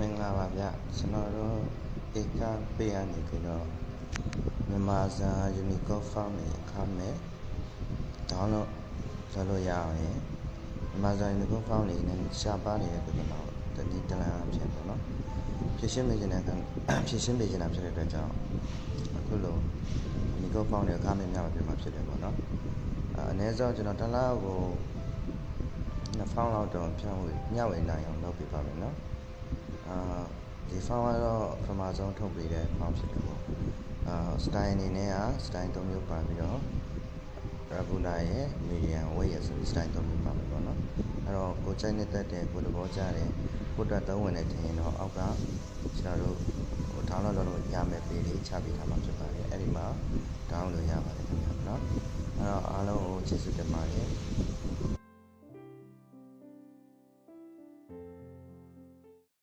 မင်္ဂလာပါဗျကျွန်တော်တို့ဧကပေးရနေပြီးတော့မြန်မာစာ Unicode file နဲ့အခမဲ့ download လုပ်လို့ရအောင်ရင်မြန်မာစာ Unicode file လေးနဲ့ရှားပါနေတဲ့ပြဿနာကိုတနည်းတလမ်းအဖြစ်ပေါ့နော်ဖြည့်ရှင်းပေးခြင်းနဲ့ဖြည့်ရှင်းပေးခြင်းတာဖြစ်တဲ့အတွက်ကြောင့်အခုလို Unicode file နဲ့အခမဲ့ညမှာပြမှာဖြစ်တယ်ပေါ့နော်အဲအနည်းဆုံးကျွန်တော်တစ်လားကိုနှစ်ဖောင်းလောက်တော့ဖြန့်ဝေညဝေနိုင်အောင်လုပ်ပေးပါမယ်နော်အာ ဒီဖောင်းကတော့ပထမဆုံးထုတ်ပေးတဲ့ဖောင်းဖြစ်တယ်ပေါ့အာစတိုင်အနေနဲ့ကစတိုင်၃မျိုးပါပြီးတော့ regular ရဲ့ medium weight ရဲ့ဆိုပြီး style သုံးမျိုးပါမယ်ပေါ့နော်အဲ့တော့ကိုချိုင်းနဲ့တက်တဲ့ကိုသဘောကျတယ်ကိုတက်သုံးဝင်နေထင်ရင်တော့အောက်ကကျွန်တော်တို့ဟို download လုပ်လို့ရမယ်ပေးလေးချပေးထားမှာဖြစ်ပါတယ်အဲ့ဒီမှာ download လုပ်ရပါတယ်ခင်ဗျာနော်အဲ့တော့အားလုံးကိုကျေးဇူးတင်ပါတယ်